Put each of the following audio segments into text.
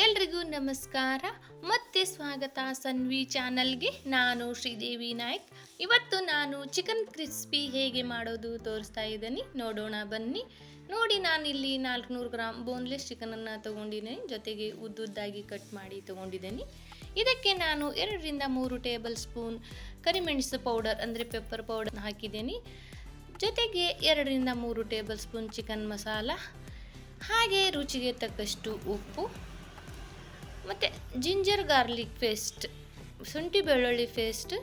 ಎಲ್ರಿಗೂ ನಮಸ್ಕಾರ. ಮತ್ತೆ ಸ್ವಾಗತ ಸನ್ವಿ ಚಾನಲ್ಗೆ. ನಾನು ಶ್ರೀದೇವಿ ನಾಯ್ಕ್. ಇವತ್ತು ನಾನು ಚಿಕನ್ ಕ್ರಿಸ್ಪಿ ಹೇಗೆ ಮಾಡೋದು ತೋರಿಸ್ತಾ ಇದ್ದೀನಿ. ನೋಡೋಣ ಬನ್ನಿ. ನೋಡಿ, ನಾನಿಲ್ಲಿ ನಾಲ್ಕುನೂರು ಗ್ರಾಮ್ ಬೋನ್ಲೆಸ್ ಚಿಕನನ್ನು ತೊಗೊಂಡಿದ್ದೀನಿ. ಜೊತೆಗೆ ಉದ್ದುದ್ದಾಗಿ ಕಟ್ ಮಾಡಿ ತೊಗೊಂಡಿದ್ದೀನಿ. ಇದಕ್ಕೆ ನಾನು ಎರಡರಿಂದ ಮೂರು ಟೇಬಲ್ ಸ್ಪೂನ್ ಕರಿಮೆಣಸು ಪೌಡರ್, ಅಂದರೆ ಪೆಪ್ಪರ್ ಪೌಡರ್ ಹಾಕಿದ್ದೀನಿ. ಜೊತೆಗೆ ಎರಡರಿಂದ ಮೂರು ಟೇಬಲ್ ಸ್ಪೂನ್ ಚಿಕನ್ ಮಸಾಲ. ಹಾಗೆ ರುಚಿಗೆ ತಕ್ಕಷ್ಟು ಉಪ್ಪು. ಮತ್ತು ಜಿಂಜರ್ ಗಾರ್ಲಿಕ್ ಪೇಸ್ಟ್ ಶುಂಠಿ ಬೆಳ್ಳುಳ್ಳಿ ಪೇಸ್ಟ್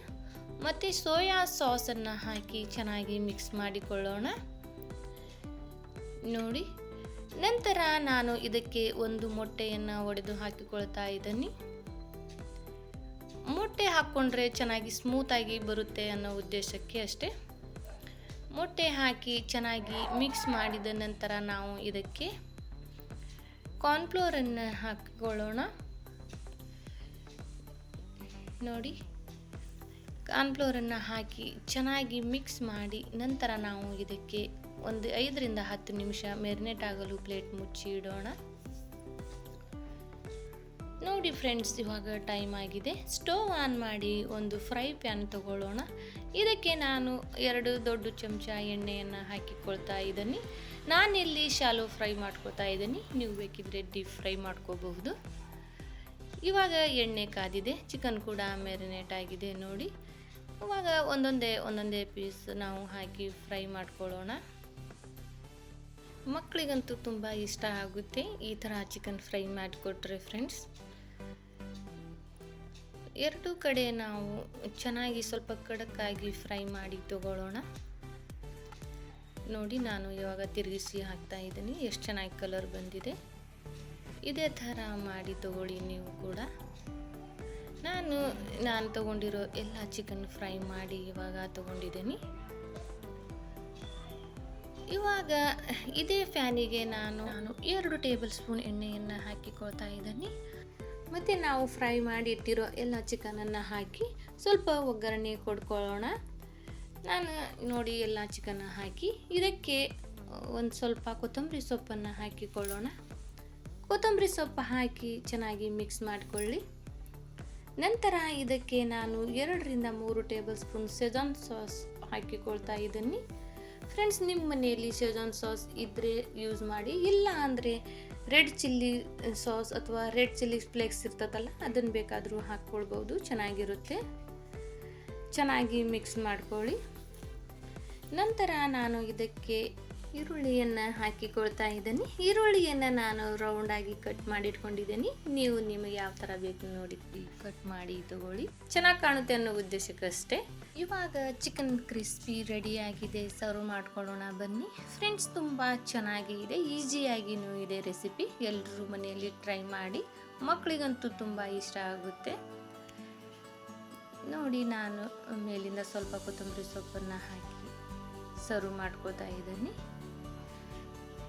ಮತ್ತು ಸೋಯಾ ಸಾಸನ್ನು ಹಾಕಿ ಚೆನ್ನಾಗಿ ಮಿಕ್ಸ್ ಮಾಡಿಕೊಳ್ಳೋಣ. ನೋಡಿ, ನಂತರ ನಾನು ಇದಕ್ಕೆ ಒಂದು ಮೊಟ್ಟೆಯನ್ನು ಒಡೆದು ಹಾಕಿಕೊಳ್ತಾ ಇದ್ದೀನಿ. ಮೊಟ್ಟೆ ಹಾಕ್ಕೊಂಡ್ರೆ ಚೆನ್ನಾಗಿ ಸ್ಮೂತಾಗಿ ಬರುತ್ತೆ ಅನ್ನೋ ಉದ್ದೇಶಕ್ಕೆ ಅಷ್ಟೇ. ಮೊಟ್ಟೆ ಹಾಕಿ ಚೆನ್ನಾಗಿ ಮಿಕ್ಸ್ ಮಾಡಿದ ನಂತರ ನಾವು ಇದಕ್ಕೆ ಕಾರ್ನ್ಫ್ಲೋರನ್ನು ಹಾಕಿಕೊಳ್ಳೋಣ. ನೋಡಿ. ಕಾರ್ನ್ಫ್ಲೋರನ್ನು ಹಾಕಿ ಚೆನ್ನಾಗಿ ಮಿಕ್ಸ್ ಮಾಡಿ ನಂತರ ನಾವು ಇದಕ್ಕೆ ಒಂದು ಐದರಿಂದ ಹತ್ತು ನಿಮಿಷ ಮೆರಿನೇಟ್ ಆಗಲು ಪ್ಲೇಟ್ ಮುಚ್ಚಿ ಇಡೋಣ. ನೋಡಿ ಫ್ರೆಂಡ್ಸ್ ಇವಾಗ ಟೈಮ್ ಆಗಿದೆ. ಸ್ಟೋವ್ ಆನ್ ಮಾಡಿ ಒಂದು ಫ್ರೈ ಪ್ಯಾನ್ ತಗೊಳ್ಳೋಣ. ಇದಕ್ಕೆ ನಾನು ಎರಡು ದೊಡ್ಡ ಚಮಚ ಎಣ್ಣೆಯನ್ನು ಹಾಕಿಕೊಳ್ತಾ ಇದ್ದೀನಿ. ನಾನಿಲ್ಲಿ ಶಾಲೋ ಫ್ರೈ ಮಾಡ್ಕೊಳ್ತಾ ಇದ್ದೀನಿ. ನೀವು ಬೇಕಿದ್ರೆ ಡೀಪ್ ಫ್ರೈ ಮಾಡ್ಕೋಬಹುದು. ಇವಾಗ ಎಣ್ಣೆ ಕಾದಿದೆ ಚಿಕನ್ ಕೂಡ ಮ್ಯಾರಿನೇಟ್ ಆಗಿದೆ ನೋಡಿ. ಇವಾಗ ಒಂದೊಂದೇ ಒಂದೊಂದೇ ಪೀಸ್ ನಾವು ಹಾಕಿ ಫ್ರೈ ಮಾಡ್ಕೊಳ್ಳೋಣ. ಮಕ್ಕಳಿಗಂತೂ ತುಂಬ ಇಷ್ಟ ಆಗುತ್ತೆ ಈ ಥರ ಚಿಕನ್ ಫ್ರೈ ಮಾಡಿಕೊಟ್ರೆ ಫ್ರೆಂಡ್ಸ್ ಎರಡೂ ಕಡೆ ನಾವು ಚೆನ್ನಾಗಿ ಸ್ವಲ್ಪ ಕಡಕ್ಕಾಗಿ ಫ್ರೈ ಮಾಡಿ ತಗೊಳ್ಳೋಣ. ನೋಡಿ ನಾನು ಇವಾಗ ತಿರುಗಿಸಿ ಹಾಕ್ತಾ ಇದ್ದೀನಿ, ಎಷ್ಟು ಚೆನ್ನಾಗಿ ಕಲರ್ ಬಂದಿದೆ. ಇದೇ ಥರ ಮಾಡಿ ತಗೊಳ್ಳಿ ನೀವು ಕೂಡ. ನಾನು ನಾನು ತಗೊಂಡಿರೋ ಎಲ್ಲ ಚಿಕನ್ ಫ್ರೈ ಮಾಡಿ ಇವಾಗ ತಗೊಂಡಿದ್ದೀನಿ. ಇವಾಗ ಇದೇ ಫ್ಯಾನಿಗೆ ನಾನು ನಾನು ಎರಡು ಟೇಬಲ್ ಸ್ಪೂನ್ ಎಣ್ಣೆಯನ್ನು ಹಾಕಿಕೊಳ್ತಾ ಇದ್ದೀನಿ. ಮತ್ತು ನಾವು ಫ್ರೈ ಮಾಡಿ ಇಟ್ಟಿರೋ ಎಲ್ಲ ಚಿಕನನ್ನು ಹಾಕಿ ಸ್ವಲ್ಪ ಒಗ್ಗರಣೆ ಕೊಡ್ಕೊಳ್ಳೋಣ. ನಾನು ನೋಡಿ ಎಲ್ಲ ಚಿಕನ್ನ ಹಾಕಿ, ಇದಕ್ಕೆ ಒಂದು ಸ್ವಲ್ಪ ಕೊತ್ತಂಬರಿ ಸೊಪ್ಪನ್ನು ಹಾಕಿಕೊಳ್ಳೋಣ. ಕೊತ್ತಂಬರಿ ಸೊಪ್ಪು ಹಾಕಿ ಚೆನ್ನಾಗಿ ಮಿಕ್ಸ್ ಮಾಡಿಕೊಳ್ಳಿ. ನಂತರ ಇದಕ್ಕೆ ನಾನು ಎರಡರಿಂದ ಮೂರು ಟೇಬಲ್ ಸ್ಪೂನ್ ಸೆಜಾನ್ ಸಾಸ್ ಹಾಕಿಕೊಳ್ತಾ ಇದ್ದೀನಿ ಫ್ರೆಂಡ್ಸ್ ನಿಮ್ಮ ಮನೆಯಲ್ಲಿ ಸೆಜಾನ್ ಸಾಸ್ ಇದ್ದರೆ ಯೂಸ್ ಮಾಡಿ, ಇಲ್ಲ ಅಂದರೆ ರೆಡ್ ಚಿಲ್ಲಿ ಸಾಸ್ ಅಥವಾ ರೆಡ್ ಚಿಲ್ಲಿ ಫ್ಲೇಕ್ಸ್ ಇರ್ತದಲ್ಲ, ಅದನ್ನು ಬೇಕಾದರೂ ಹಾಕ್ಕೊಳ್ಬೋದು, ಚೆನ್ನಾಗಿರುತ್ತೆ. ಚೆನ್ನಾಗಿ ಮಿಕ್ಸ್ ಮಾಡ್ಕೊಳ್ಳಿ. ನಂತರ ನಾನು ಇದಕ್ಕೆ ಈರುಳ್ಳಿಯನ್ನು ಹಾಕಿಕೊಳ್ತಾ ಇದ್ದೀನಿ. ಈರುಳ್ಳಿಯನ್ನು ನಾನು ರೌಂಡಾಗಿ ಕಟ್ ಮಾಡಿಟ್ಕೊಂಡಿದ್ದೀನಿ. ನೀವು ನಿಮಗೆ ಯಾವ ಥರ ಬೇಕು ನೋಡಿ ಕಟ್ ಮಾಡಿ ತಗೊಳ್ಳಿ. ಚೆನ್ನಾಗಿ ಕಾಣುತ್ತೆ ಅನ್ನೋ ಉದ್ದೇಶಕ್ಕಷ್ಟೇ. ಇವಾಗ ಚಿಕನ್ ಕ್ರಿಸ್ಪಿ ರೆಡಿಯಾಗಿದೆ ಸರ್ವ್ ಮಾಡ್ಕೊಳ್ಳೋಣ ಬನ್ನಿ. ಫ್ರೆಂಡ್ಸ್ ತುಂಬ ಚೆನ್ನಾಗಿದೆ ಈಸಿಯಾಗಿಯೂ ಇದೆ ರೆಸಿಪಿ ಎಲ್ಲರೂ ಮನೆಯಲ್ಲಿ ಟ್ರೈ ಮಾಡಿ. ಮಕ್ಕಳಿಗಂತೂ ತುಂಬ ಇಷ್ಟ ಆಗುತ್ತೆ. ನೋಡಿ, ನಾನು ಮೇಲಿಂದ ಸ್ವಲ್ಪ ಕೊತ್ತಂಬರಿ ಸೊಪ್ಪನ್ನು ಹಾಕಿ ಸರ್ವ್ ಮಾಡ್ಕೋತಾ ಇದ್ದೀನಿ.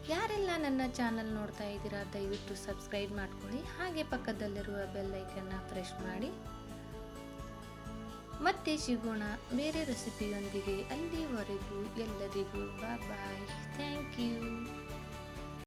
ಯಾರೆಲ್ಲ ನನ್ನ ಚಾನಲ್ ನೋಡ್ತಾ ಇದ್ದೀರಾ, ದಯವಿಟ್ಟು ಸಬ್ಸ್ಕ್ರೈಬ್ ಮಾಡ್ಕೊಳ್ಳಿ. ಹಾಗೆ ಪಕ್ಕದಲ್ಲಿರುವ ಬೆಲ್ ಐಕನ್ನ ಪ್ರೆಸ್ ಮಾಡಿ. ಮತ್ತೆ ಸಿಗೋಣ ಬೇರೆ ರೆಸಿಪಿಯೊಂದಿಗೆ. ಅಲ್ಲಿವರೆಗೂ ಎಲ್ಲರಿಗೂ ಬಾಯ್ ಥ್ಯಾಂಕ್ ಯು